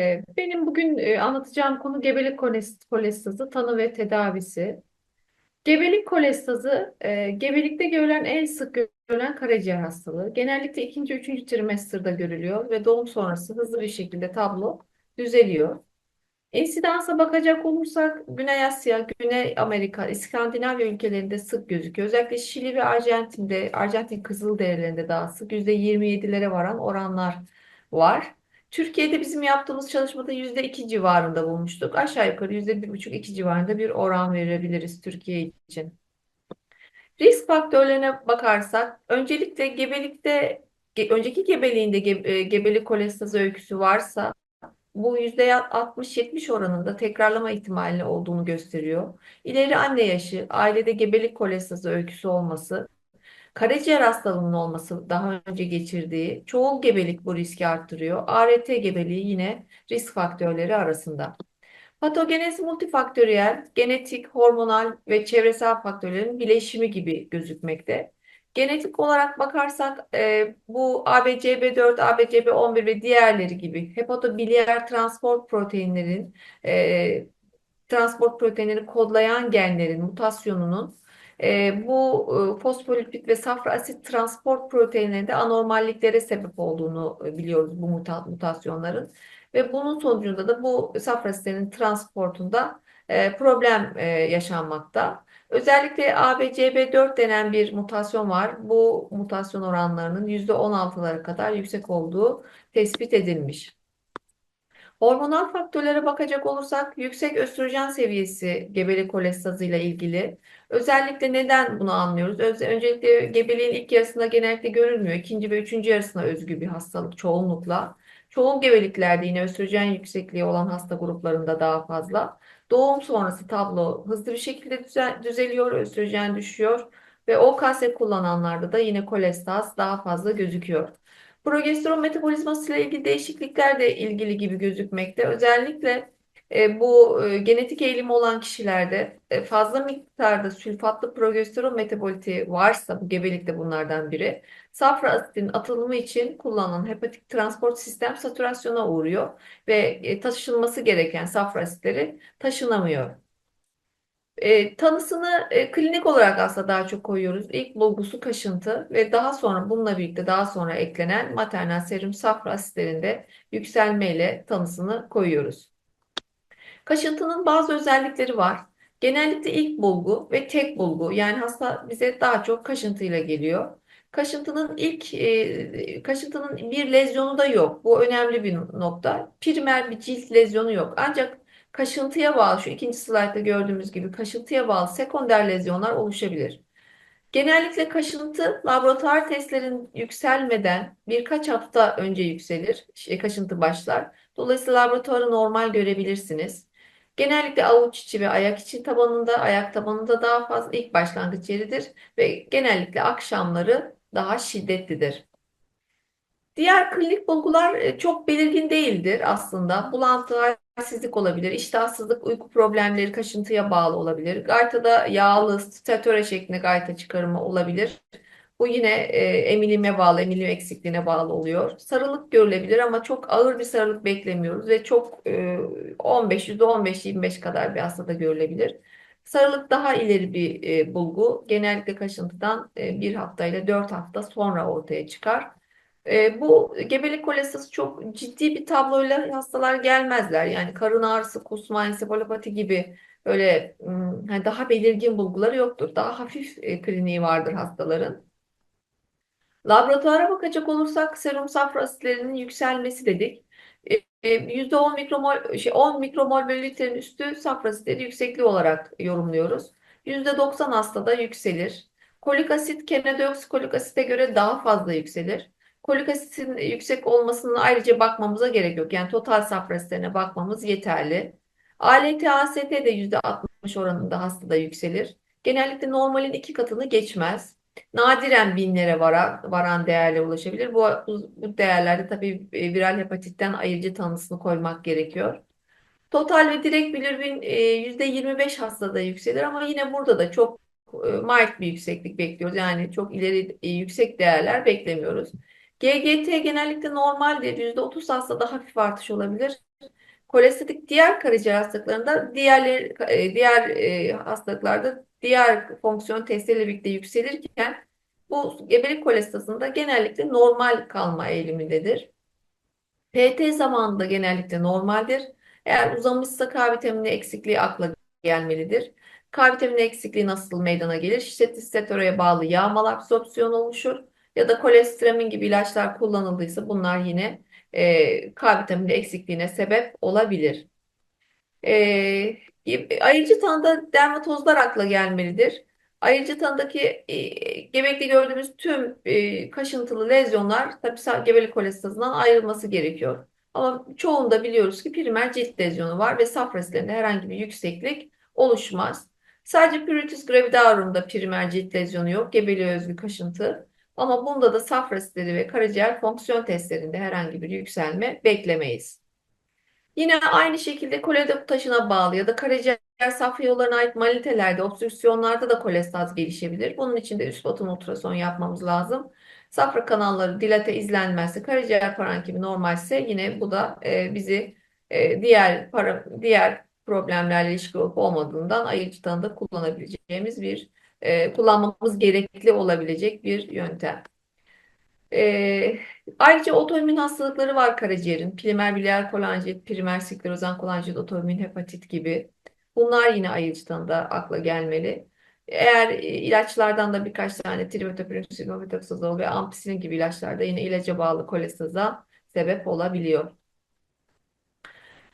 Ee, Benim bugün e, anlatacağım konu gebelik koles- kolestazı, tanı ve tedavisi. Gebelik kolestazı, e, gebelikte görülen en sık görülen karaciğer hastalığı. Genellikle ikinci, üçüncü trimesterde görülüyor ve doğum sonrası hızlı bir şekilde tablo düzeliyor. İnsidansa bakacak olursak Güney Asya, Güney Amerika, İskandinavya ülkelerinde sık gözüküyor. Özellikle Şili ve Arjantin'de, Arjantin Kızılderililerinde daha sık %27'lere varan oranlar var. Türkiye'de bizim yaptığımız çalışmada %2 civarında bulmuştuk. Aşağı yukarı %1,5-2 civarında bir oran verebiliriz Türkiye için. Risk faktörlerine bakarsak, öncelikle gebelikte, ge- önceki gebeliğinde ge- e, gebelik kolestazı öyküsü varsa bu %60-70 oranında tekrarlama ihtimali olduğunu gösteriyor. İleri anne yaşı, ailede gebelik kolestazı öyküsü olması, karaciğer hastalığının olması daha önce geçirdiği, çoğul gebelik bu riski arttırıyor. ART gebeliği yine risk faktörleri arasında. Patogenezi multifaktöriyel, genetik, hormonal ve çevresel faktörlerin bileşimi gibi gözükmekte. Genetik olarak bakarsak e, bu ABCB4, ABCB11 ve diğerleri gibi hepatobiliyer transport proteinlerin e, transport proteinleri kodlayan genlerin mutasyonunun e, bu e, fosfolipid ve safra asit transport proteinlerinde anormalliklere sebep olduğunu e, biliyoruz bu muta- mutasyonların. Ve bunun sonucunda da bu safra asitlerinin transportunda e, problem e, yaşanmakta. Özellikle ABCB4 denen bir mutasyon var. Bu mutasyon oranlarının %16'lara kadar yüksek olduğu tespit edilmiş. Hormonal faktörlere bakacak olursak yüksek östrojen seviyesi gebelik kolestazı ile ilgili. Özellikle neden bunu anlıyoruz? Öncelikle gebeliğin ilk yarısında genellikle görülmüyor. İkinci ve üçüncü yarısına özgü bir hastalık çoğunlukla. Çoğun gebeliklerde yine östrojen yüksekliği olan hasta gruplarında daha fazla. Doğum sonrası tablo hızlı bir şekilde düze- düzeliyor, östrojen düşüyor ve OKS kullananlarda da yine kolestaz daha fazla gözüküyor. Progesteron metabolizması ile ilgili değişiklikler de ilgili gibi gözükmekte. Özellikle e, bu e, genetik eğilimi olan kişilerde e, fazla miktarda sülfatlı progesteron metaboliti varsa bu gebelikte bunlardan biri safra asitinin atılımı için kullanılan hepatik transport sistem satürasyona uğruyor ve e, taşınması gereken safra asitleri taşınamıyor. E, tanısını e, klinik olarak aslında daha çok koyuyoruz. İlk bulgusu kaşıntı ve daha sonra bununla birlikte daha sonra eklenen maternal serum safra asitlerinde yükselmeyle tanısını koyuyoruz. Kaşıntının bazı özellikleri var. Genellikle ilk bulgu ve tek bulgu yani hasta bize daha çok kaşıntıyla geliyor. Kaşıntının ilk e, kaşıntının bir lezyonu da yok. Bu önemli bir nokta. Primer bir cilt lezyonu yok. Ancak kaşıntıya bağlı şu ikinci slaytta gördüğümüz gibi kaşıntıya bağlı sekonder lezyonlar oluşabilir. Genellikle kaşıntı laboratuvar testlerin yükselmeden birkaç hafta önce yükselir. Şey, kaşıntı başlar. Dolayısıyla laboratuvarı normal görebilirsiniz. Genellikle avuç içi ve ayak içi tabanında, ayak tabanında daha fazla ilk başlangıç yeridir ve genellikle akşamları daha şiddetlidir. Diğer klinik bulgular e, çok belirgin değildir aslında. Bulantı, halsizlik olabilir, iştahsızlık, uyku problemleri kaşıntıya bağlı olabilir. Gaytada yağlı, statüre şeklinde gayta çıkarımı olabilir. Bu yine e, emilime bağlı, emilim eksikliğine bağlı oluyor. Sarılık görülebilir ama çok ağır bir sarılık beklemiyoruz ve çok e, 15, %15-25 kadar bir hastada görülebilir. Sarılık daha ileri bir e, bulgu. Genellikle kaşıntıdan e, bir hafta ile 4 hafta sonra ortaya çıkar. E, bu gebelik kolestası çok ciddi bir tabloyla hastalar gelmezler. Yani karın ağrısı, kusma, ensefalopati gibi böyle ım, hani daha belirgin bulguları yoktur. Daha hafif e, kliniği vardır hastaların. Laboratuvara bakacak olursak serum safra asitlerinin yükselmesi dedik. E, e, %10 mikromol, şey, 10 mikromol bölü litrenin üstü safra asitleri yüksekliği olarak yorumluyoruz. %90 hastada yükselir. Kolik asit kenedioksikolik asite göre daha fazla yükselir. Kolik asitin yüksek olmasının ayrıca bakmamıza gerek yok. Yani total safra asitlerine bakmamız yeterli. ALT-AST de %60 oranında hastada yükselir. Genellikle normalin iki katını geçmez. Nadiren binlere varan, varan değerlere ulaşabilir. Bu, bu, değerlerde tabii e, viral hepatitten ayırıcı tanısını koymak gerekiyor. Total ve direkt bilirubin e, %25 hastada yükselir ama yine burada da çok e, mild bir yükseklik bekliyoruz. Yani çok ileri e, yüksek değerler beklemiyoruz. GGT genellikle normaldir. %30 hastada hafif artış olabilir. Kolestetik diğer karaciğer hastalıklarında e, diğer e, hastalıklarda diğer fonksiyon testleriyle birlikte yükselirken bu gebelik kolestasında genellikle normal kalma eğilimindedir. PT zamanında genellikle normaldir. Eğer uzamışsa K vitamini eksikliği akla gelmelidir. K vitamini eksikliği nasıl meydana gelir? Şiddetli steroide bağlı yağ malabsorpsiyonu oluşur ya da kolestiramin gibi ilaçlar kullanıldıysa bunlar yine e, K vitamini eksikliğine sebep olabilir. E, ayıcı tanıda dermatozlar akla gelmelidir. Ayıcı tanıdaki e, gebekte gördüğümüz tüm e, kaşıntılı lezyonlar tabii gebelik kolestasından ayrılması gerekiyor. Ama çoğunda biliyoruz ki primer cilt lezyonu var ve safra asitlerinde herhangi bir yükseklik oluşmaz. Sadece pruritus gravidarum'da primer cilt lezyonu yok, gebeliğe özgü kaşıntı. Ama bunda da safra asitleri ve karaciğer fonksiyon testlerinde herhangi bir yükselme beklemeyiz. Yine aynı şekilde koledok taşına bağlı ya da karaciğer safra yollarına ait malitelerde, obstrüksiyonlarda da kolestaz gelişebilir. Bunun için de üst boton ultrason yapmamız lazım. Safra kanalları dilate izlenmezse, karaciğer parankimi normalse yine bu da e, bizi e, diğer para, diğer problemlerle ilişki olup olmadığından ayırıcı tanıda kullanabileceğimiz bir e, kullanmamız gerekli olabilecek bir yöntem. E, ayrıca otoimmün hastalıkları var karaciğerin. Primer biliyer kolanjit, primer sklerozan kolanjit, otoimmün hepatit gibi. Bunlar yine ayırıcı tanıda akla gelmeli. Eğer ilaçlardan da birkaç tane trimetoprim, sigmafitoksazol ve ampicillin gibi ilaçlarda yine ilaca bağlı kolestaza sebep olabiliyor.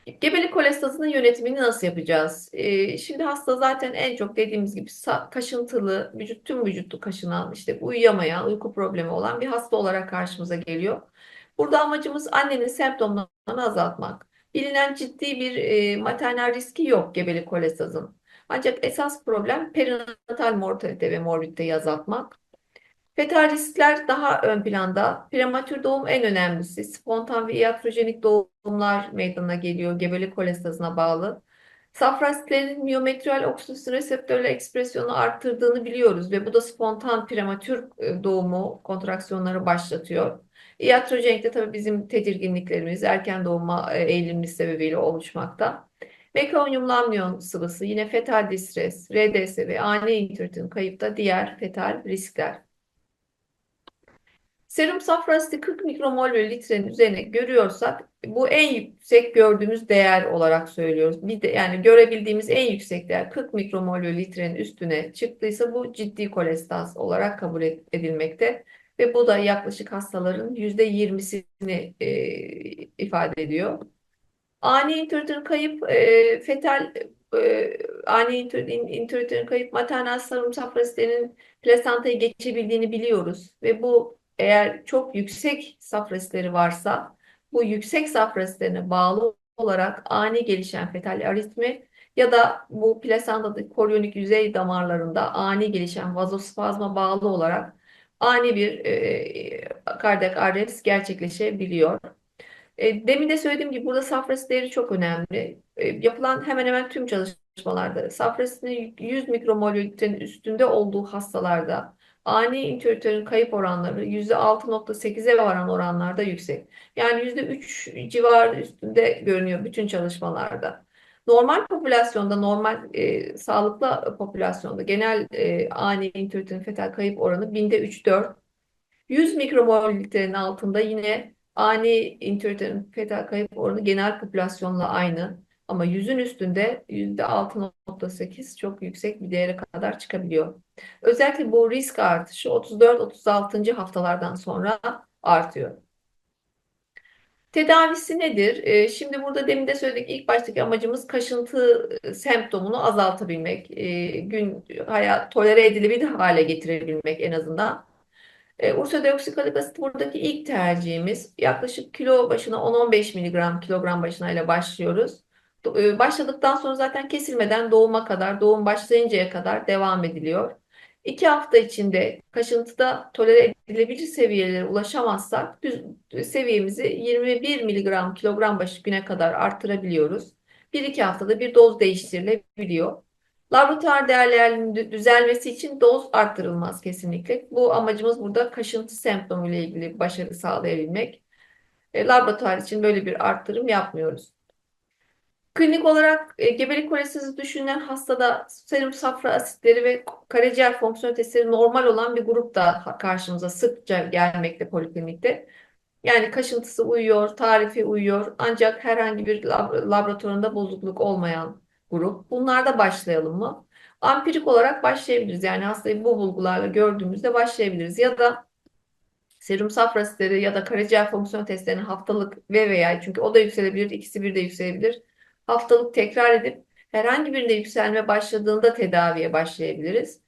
Gebelik kolestasının yönetimini nasıl yapacağız? Ee, şimdi hasta zaten en çok dediğimiz gibi kaşıntılı, vücut tüm vücutlu kaşınan, işte uyuyamayan, uyku problemi olan bir hasta olarak karşımıza geliyor. Burada amacımız annenin semptomlarını azaltmak. Bilinen ciddi bir e, maternal riski yok gebelik kolestasının. Ancak esas problem perinatal mortalite ve morbiditeyi azaltmak. Fetal riskler daha ön planda. Prematür doğum en önemlisi. Spontan ve iatrojenik doğumlar meydana geliyor. Gebelik kolestasına bağlı. Safra asitlerinin miyometral oksitosin reseptörler ekspresyonu arttırdığını biliyoruz ve bu da spontan prematür e, doğumu kontraksiyonları başlatıyor. Iatrojenik de tabii bizim tedirginliklerimiz erken doğuma e, eğilimli sebebiyle oluşmakta. Mekonyum lamnion sıvısı yine fetal distres, RDS ve ani intrauterine kayıpta diğer fetal riskler. Serum safra asidi 40 mikromol bölü litrenin üzerine görüyorsak bu en yüksek gördüğümüz değer olarak söylüyoruz. Bir de, yani görebildiğimiz en yüksek değer 40 mikromol bölü litrenin üstüne çıktıysa bu ciddi kolestaz olarak kabul edilmekte. Ve bu da yaklaşık hastaların %20'sini e, ifade ediyor. Ani intüritün kayıp e, fetal e, ani intüritün kayıp maternal serum safra asitlerinin plasantayı geçebildiğini biliyoruz. Ve bu eğer çok yüksek safra varsa bu yüksek safra bağlı olarak ani gelişen fetal aritmi ya da bu plasentadaki koryonik yüzey damarlarında ani gelişen vazospazma bağlı olarak ani bir e, kardiyak arrest gerçekleşebiliyor. E, demin de söylediğim gibi burada safra değeri çok önemli. E, yapılan hemen hemen tüm çalışmalarda safra 100 mikromolülitrenin üstünde olduğu hastalarda ani intüritörün kayıp oranları %6.8'e varan oranlarda yüksek. Yani %3 civarı üstünde görünüyor bütün çalışmalarda. Normal popülasyonda, normal e, sağlıklı popülasyonda genel e, ani intüritörün fetal kayıp oranı binde 3-4. 100 mikromolilitrenin altında yine ani intüritörün fetal kayıp oranı genel popülasyonla aynı. Ama yüzün üstünde %6.8 çok yüksek bir değere kadar çıkabiliyor. Özellikle bu risk artışı 34-36. haftalardan sonra artıyor. Tedavisi nedir? Ee, şimdi burada demin de söyledik ilk baştaki amacımız kaşıntı e, semptomunu azaltabilmek, ee, gün hayat tolere edilebilir hale getirebilmek en azından. E, Ursa deoksikolik asit buradaki ilk tercihimiz. Yaklaşık kilo başına 10-15 mg kilogram başına ile başlıyoruz. E, başladıktan sonra zaten kesilmeden doğuma kadar, doğum başlayıncaya kadar devam ediliyor. İki hafta içinde kaşıntıda tolere edilebilir seviyelere ulaşamazsak seviyemizi 21 mg kilogram başı güne kadar artırabiliyoruz. Bir iki haftada bir doz değiştirilebiliyor. Laboratuvar değerlerinin dü- düzelmesi için doz arttırılmaz kesinlikle. Bu amacımız burada kaşıntı semptomu ile ilgili başarı sağlayabilmek. E, laboratuvar için böyle bir arttırım yapmıyoruz. Klinik olarak e, gebelik kolestezi düşünülen hastada serum safra asitleri ve karaciğer fonksiyon testleri normal olan bir grup da karşımıza sıkça gelmekte poliklinikte. Yani kaşıntısı uyuyor, tarifi uyuyor ancak herhangi bir lab- laboratuvarında bozukluk olmayan grup. Bunlarda başlayalım mı? Ampirik olarak başlayabiliriz. Yani hastayı bu bulgularla gördüğümüzde başlayabiliriz. Ya da serum safra asitleri ya da karaciğer fonksiyon testlerini haftalık ve veya çünkü o da yükselebilir, ikisi bir de yükselebilir. Haftalık tekrar edip herhangi birinde yükselme başladığında tedaviye başlayabiliriz.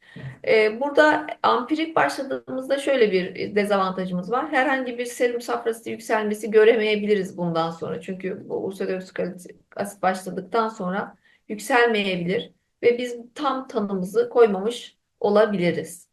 Ee, burada ampirik başladığımızda şöyle bir dezavantajımız var. Herhangi bir serum safrası yükselmesi göremeyebiliriz bundan sonra. Çünkü bu ursodeoksik asit başladıktan sonra yükselmeyebilir ve biz tam tanımızı koymamış olabiliriz.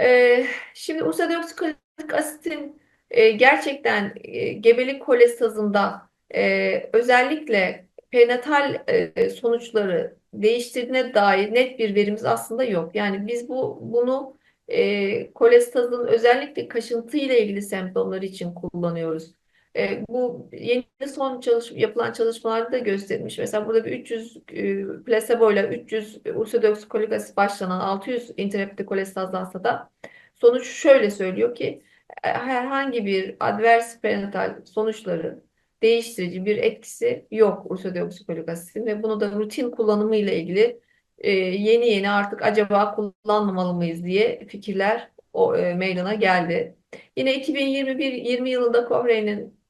Ee, şimdi ursodeoksikolik asitin e, gerçekten e, gebelik kolestazında e, özellikle prenatal e, sonuçları değiştirdiğine dair net bir verimiz aslında yok. Yani biz bu bunu e, kolestazın özellikle kaşıntı ile ilgili semptomları için kullanıyoruz. E, bu yeni son çalış, yapılan çalışmalarda da göstermiş. Mesela burada bir 300 e, plasebo ile 300 ursodeoksikolik asit başlanan 600 intrahepatik kolestazlı hastada Sonuç şöyle söylüyor ki e, herhangi bir advers prenatal sonuçları değiştirici bir etkisi yok ursodeoksikolik asitin ve bunu da rutin kullanımı ile ilgili e, yeni yeni artık acaba kullanmamalı mıyız diye fikirler o e, meydana geldi. Yine 2021-20 yılında Cochrane'in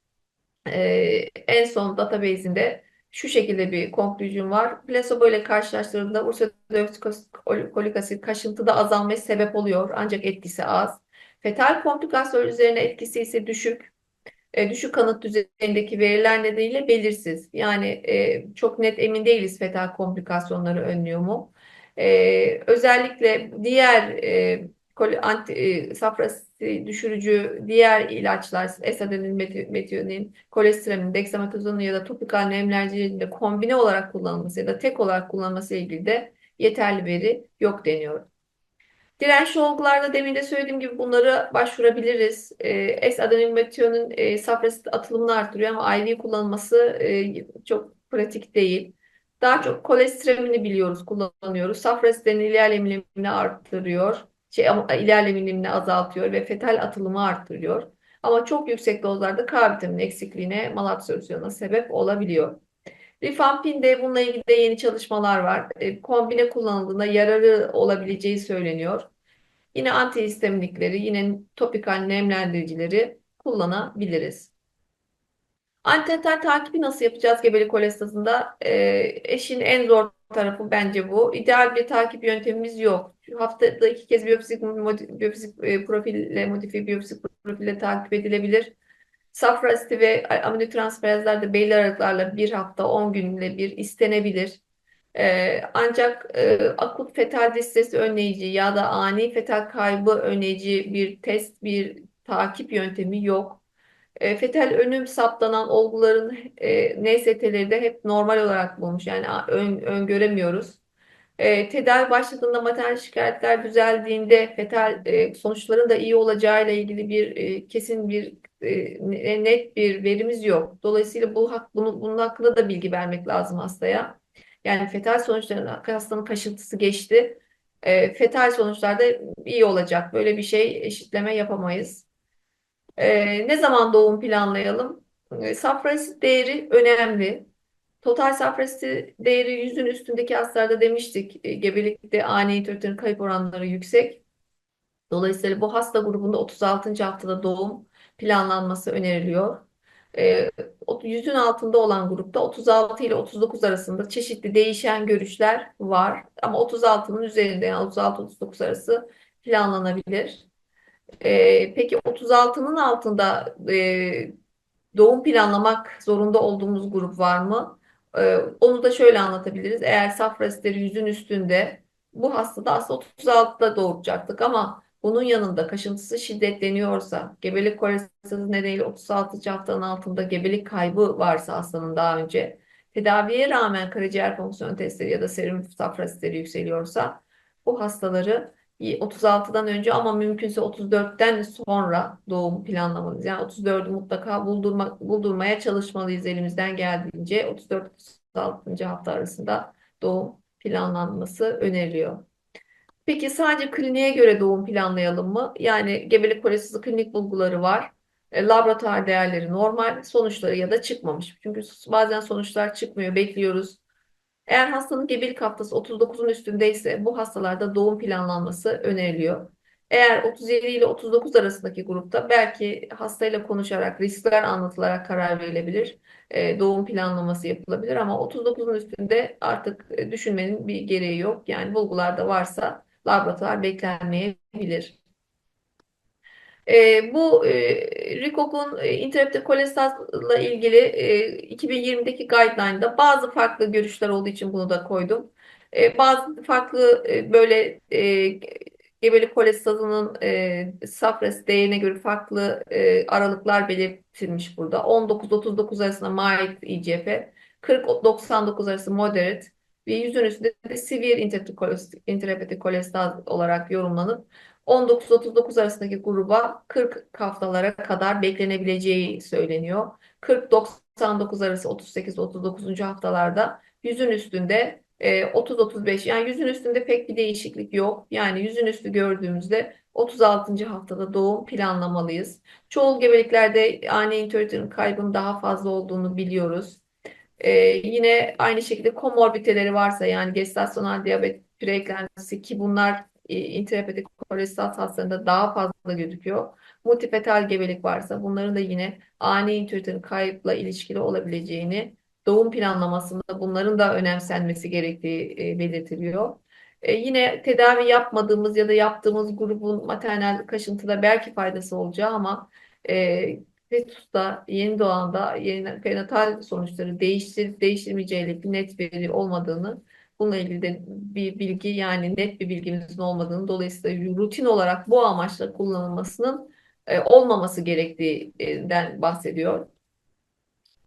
e, en son database'inde şu şekilde bir konklüzyon var. Plasebo ile karşılaştırıldığında ursodeoksikolik asit kaşıntıda azalmaya sebep oluyor ancak etkisi az. Fetal komplikasyon üzerine etkisi ise düşük. E, düşük kanıt düzeyindeki veriler nedeniyle belirsiz. Yani e, çok net emin değiliz fetal komplikasyonları önlüyor mu? E, özellikle diğer kol- anti, safra asidi düşürücü diğer ilaçlar, esadenin, meti- metiyonin, kolesteronin, dexamethasonun ya da topikal nemlercinin de kombine olarak kullanılması ya da tek olarak kullanılması ile ilgili de yeterli veri yok deniyor. Dirençli olgularda demin de söylediğim gibi bunlara başvurabiliriz. E, S-adenilmetionun e, safra asit atılımını artırıyor ama IV kullanılması e, çok pratik değil. Daha çok kolesterolini biliyoruz, kullanıyoruz. Safra asitlerinin ileal emilimini arttırıyor. Şey, emilimini azaltıyor ve fetal atılımı arttırıyor. Ama çok yüksek dozlarda K vitamini eksikliğine, malabsorpsiyona sebep olabiliyor. Rifampin'de bununla ilgili de yeni çalışmalar var. E, kombine kullanıldığında yararı olabileceği söyleniyor. Yine antihistaminlikleri, yine topikal nemlendiricileri kullanabiliriz. Antenatal takibi nasıl yapacağız gebelik kolestasında? Ee, eşin en zor tarafı bence bu. İdeal bir takip yöntemimiz yok. Haftada iki kez biyopsi, modi- biyopsi e, profille, modifiye biyopsi profille takip edilebilir. Safra ve aminotransferazlar da belli aralıklarla bir hafta 10 günle bir istenebilir. Ee, ancak e, akut fetal distres önleyici ya da ani fetal kaybı önleyici bir test, bir takip yöntemi yok. E, fetal önüm saptanan olguların e, NST'leri de hep normal olarak bulmuş. Yani ön, öngöremiyoruz. E, tedavi başladığında maternal şikayetler düzeldiğinde fetal e, sonuçların da iyi olacağıyla ilgili bir e, kesin bir e, net bir verimiz yok. Dolayısıyla bu bunu, bunun hakkında da bilgi vermek lazım hastaya. Yani fetal sonuçların hastanın kaşıntısı geçti. E, fetal sonuçlarda iyi olacak. Böyle bir şey eşitleme yapamayız. E, ne zaman doğum planlayalım? E, safra asit değeri önemli. Total safra asit değeri yüzün üstündeki hastalarda demiştik. E, gebelikte ani nitropten kayıp oranları yüksek. Dolayısıyla bu hasta grubunda 36. haftada doğum planlanması öneriliyor. E, o- yüzün altında olan grupta 36 ile 39 arasında çeşitli değişen görüşler var. Ama 36'nın üzerinde yani 36-39 arası planlanabilir. E, peki 36'nın altında e, doğum planlamak zorunda olduğumuz grup var mı? Ee, onu da şöyle anlatabiliriz. Eğer safra asitleri yüzün üstünde bu hastada aslında 36'da doğuracaktık ama bunun yanında kaşıntısı şiddetleniyorsa, gebelik kolestazı nedeniyle 36. haftanın altında gebelik kaybı varsa hastanın daha önce tedaviye rağmen karaciğer fonksiyon testleri ya da serum safrasitleri yükseliyorsa bu hastaları 36'dan önce ama mümkünse 34'ten sonra doğum planlamalıyız. Yani 34'ü mutlaka buldurma, buldurmaya çalışmalıyız elimizden geldiğince. 34-36. hafta arasında doğum planlanması öneriliyor. Peki sadece kliniğe göre doğum planlayalım mı? Yani gebelik kolesisi klinik bulguları var. E, laboratuvar değerleri normal, sonuçları ya da çıkmamış. Çünkü bazen sonuçlar çıkmıyor, bekliyoruz. Eğer hastanın gebelik haftası 39'un üstündeyse bu hastalarda doğum planlanması öneriliyor. Eğer 37 ile 39 arasındaki grupta belki hastayla konuşarak, riskler anlatılarak karar verilebilir. E, doğum planlaması yapılabilir ama 39'un üstünde artık e, düşünmenin bir gereği yok. Yani bulgularda varsa laboratuvar beklenmeyebilir. E, bu e, RICOG'un e, intrahepatik kolestazla ilgili e, 2020'deki guideline'da bazı farklı görüşler olduğu için bunu da koydum. E, bazı farklı e, böyle e, gebelik kolestazının e, safrası değerine göre farklı e, aralıklar belirtilmiş burada. 19-39 arasında mild IGF, 40-99 arası moderate ve yüzün üstünde de severe intrahepatik kolestaz olarak yorumlanıp 19-39 arasındaki gruba 40 haftalara kadar beklenebileceği söyleniyor. 40-99 arası 38-39. haftalarda yüzün üstünde 30-35 yani yüzün üstünde pek bir değişiklik yok. Yani yüzün üstü gördüğümüzde 36. haftada doğum planlamalıyız. Çoğul gebeliklerde ani internetinin kaybının daha fazla olduğunu biliyoruz. Ee, yine aynı şekilde komorbiteleri varsa yani gestasyonel diyabet, preeklemsi ki bunlar e, intrahepatik kolestat hastalarında daha fazla gözüküyor. Multifetal gebelik varsa bunların da yine ani internetinin kayıpla ilişkili olabileceğini doğum planlamasında bunların da önemsenmesi gerektiği e, belirtiliyor. E, yine tedavi yapmadığımız ya da yaptığımız grubun maternal kaşıntıda belki faydası olacağı ama e, fetusta, yeni doğanda yeni prenatal sonuçları değiştirip değiştirmeyeceğiyle bir net veri olmadığını bununla ilgili de bir bilgi yani net bir bilgimizin olmadığını dolayısıyla rutin olarak bu amaçla kullanılmasının e, olmaması gerektiğinden bahsediyor.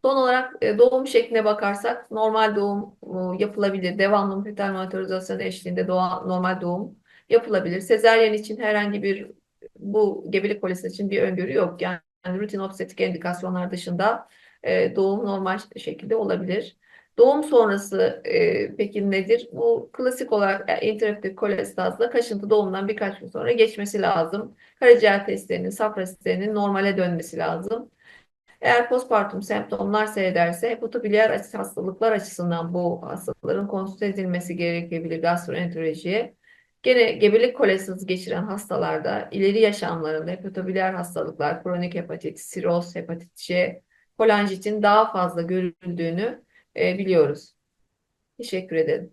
Son olarak e, doğum şekline bakarsak normal doğum e, yapılabilir. Devamlı fetal monitorizasyon eşliğinde doğa, normal doğum yapılabilir. Sezaryen için herhangi bir bu gebelik polisi için bir öngörü yok. Yani rutin obstetrik endikasyonlar dışında e, doğum normal şekilde olabilir. Doğum sonrası e, peki nedir? Bu klasik olarak e, intrahepatik kolestazla kaşıntı doğumdan birkaç gün sonra geçmesi lazım. Karaciğer testlerinin, safra testlerinin normale dönmesi lazım. Eğer postpartum semptomlar seyrederse hepatobiliyer hastalıklar açısından bu hastaların konsült edilmesi gerekebilir gastroenterolojiye. Gene gebelik kolestazı geçiren hastalarda ileri yaşamlarında hepatobiliyer hastalıklar, kronik hepatit, siroz, hepatit C, kolanjitin daha fazla görüldüğünü e, biliyoruz. Teşekkür ederim.